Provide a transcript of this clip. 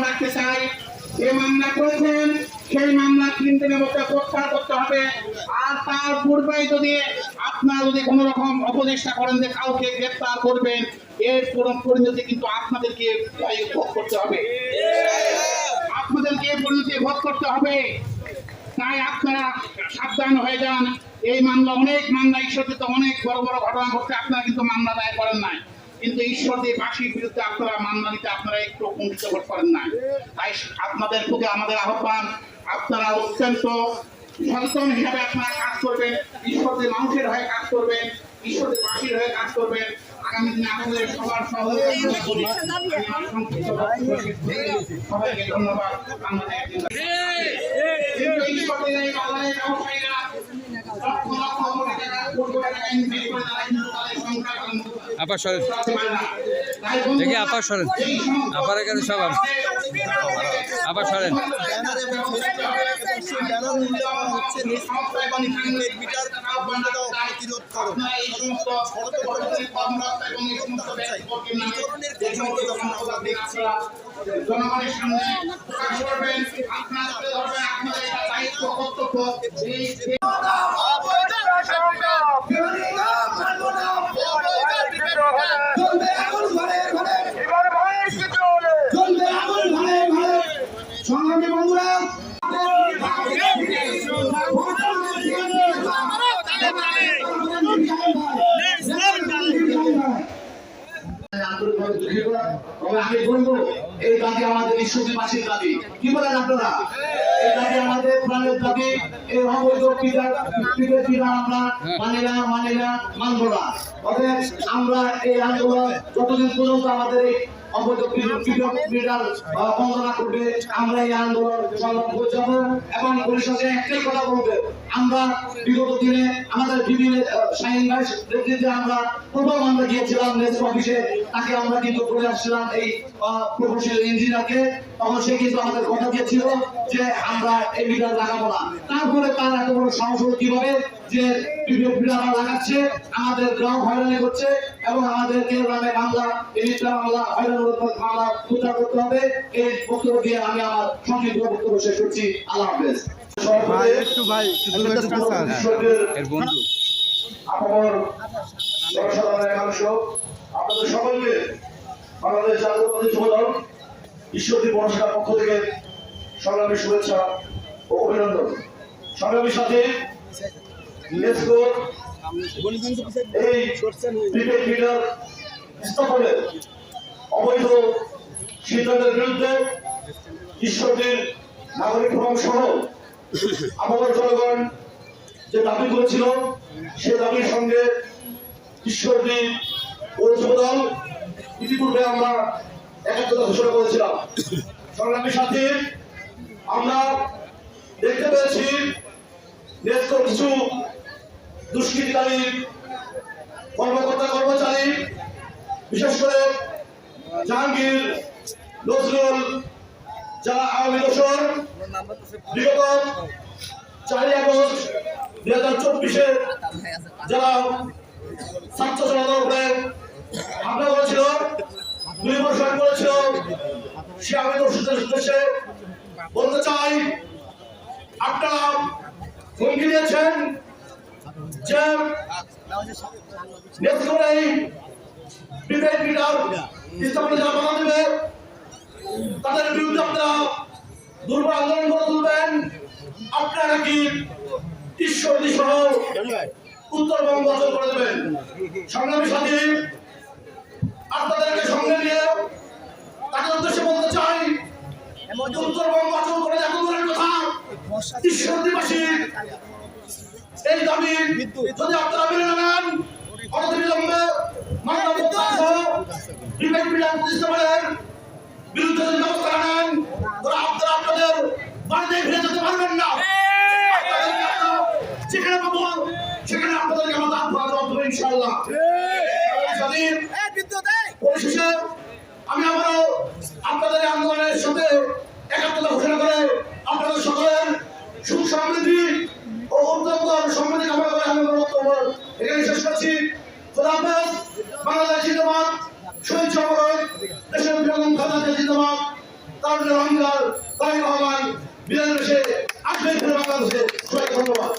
রাখতে চাই। যে করেছেন, সেই করতে হবে। আর তার পূর্বে যদি যদি কোনো রকম অপচেষ্টা করেন যে কাউকে করবেন কিন্তু আপনাদেরকে করতে হবে। আপনাদেরকে করতে হবে। আপনারা সাবধান হয়ে যান। এই মামলা অনেক মামলা ঈশ্বরদীতে অনেক বড় বড় ঘটনা ঘটছে, আপনারা কিন্তু মামলা দায়ের করেন নাই। কিন্তু ঈশ্বরদী বাসীর বিরুদ্ধে আপনারা দিতে আপনারা একটু কুণ্ঠিত বোধ করেন না। তাই আপনাদের প্রতি আমাদের আহ্বান, আপনারা অত্যন্ত সচেতন হিসাবে আপনারা কাজ করবেন ঈশ্বরদী মানুষের হয়ে কাজ করবেন ঈশ্বরদী বাসীর হয়ে কাজ করবেন। আগামী দিনে আমাদের সবার ধন্যবাদ। ঈশ্বরদীর আপার সরেন। দেখি আপার সরেন। আপার এখানে সব আপ- আপার সরেন। ব্যানারে ব্যবস্থা ব্যানার মূল্যায়ন হচ্ছে নিশ্চিত এই দাবি আমাদের বিশ্ববাসীর দাবি। কি বলেন আপনারা? এই দাবি আমাদের প্রাণের দাবি। এই অবৈধ পিতার পিতা আমরা মানি না না, মানব না। অতএব আমরা এই আন্দোলন যতদিন পর্যন্ত আমাদের এই অবৈধ করবে। আমরা এই আন্দোলন সংগ্রাম করে যাব এবং পরিষদে একটাই কথা বলব। আমরা বিগত দিনে আমাদের বিভিন্ন সাইন ভাইস নেতৃত্বে আমরা প্রথম আমরা গিয়েছিলাম অফিসে। তাকে আমরা কিন্তু বলে আসছিলাম এই প্রফেশনাল ইঞ্জিনিয়ারকে। তখন সে কিন্তু আমাদের কথা দিয়েছিল যে আমরা এই লাগাবো না। তারপরে তার এত বড় সাহস কীভাবে? যে ভিডিও মিটার লাগাচ্ছে আমাদের গ্রাম হয়রানি করছে এবং আমাদেরকে নামে বাংলা এই মিটার মামলা হয়রানি মামলা উদ্ধার করতে হবে। এই বক্তব্য দিয়ে আমি আমার সংক্ষিপ্ত বক্তব্য শেষ করছি। আল্লাহ হাফেজ। ভাই একটু ভাই একটু একটু স্যার এর বন্ধু। আমার জনসাধারণের একাংশ। আপনাদের সকলকে বাংলাদেশ জাতীয়তাবাদী যুব দল ঈশ্বরদী পৌরসভার পক্ষ থেকে সংগ্রামী শুভেচ্ছা ও অভিনন্দন। সংগ্রামী সাথে ইউনেস্কো এই স্থাপনের অবৈধ সিদ্ধান্তের বিরুদ্ধে ঈশ্বরদীর নাগরিক ফোরাম আমার জনগণ যে দাবি করেছিল, সে দাবির সঙ্গে ঈশ্বরদী পৌরসভা ইতিপূর্বে আমরা একাত্মতা ঘোষণা করেছিলাম। সংগ্রামী সাথে, আমরা দেখতে পেয়েছি নেত্র কিছু দুষ্কৃতিকারী, কর্মকর্তা কর্মচারী, বিশেষ করে জাহাঙ্গীর, নজরুল, যারা আওয়ামী দোষর, বিগত চারই আগস্ট দুই হাজার চব্বিশে যারা ছাত্র জনতার হামলা করেছিল দুই বছর করেছিল, সে আমি দর্শকদের উদ্দেশ্যে বলতে চাই, আপনারা হুমকি দিয়েছেন যে মিটার স্থাপনে যারা বাধা দেবে তাদের বিরুদ্ধে আপনারা দুর্বল আন্দোলন করে তুলবেন। আপনারা কি ঈশ্বরদী সহ উত্তরবঙ্গ অচল করে দেবেন। সংগ্রামী সাথী, আপনাদেরকে সঙ্গে নিয়ে তাদের উদ্দেশ্যে বলতে চাই উত্তরবঙ্গ অচল করে এখন কথা। ঈশ্বরদীবাসী এই দাবি যদি আপনারা মেনে না নেন অনতিবিলম্বে বিবেক মিডিয়া প্রতিষ্ঠানের বিরুদ্ধে যদি ব্যবস্থা নেন তাহলে আপনারা আপনাদের বাড়িতে ফিরে যেতে পারবেন না। যেখানে পাবো সেখানে আপনাদেরকে আমরা দান করা দেবো ইনশাআল্লাহ। পরিশেষে আমি আবারও আপনাদের আন্দোলনের সাথে একাত্মতা ঘোষণা করে কারণ অহংকার তাই রহমান বিধান এসে আসবে ফিরে বাংলাদেশে। সবাই ধন্যবাদ।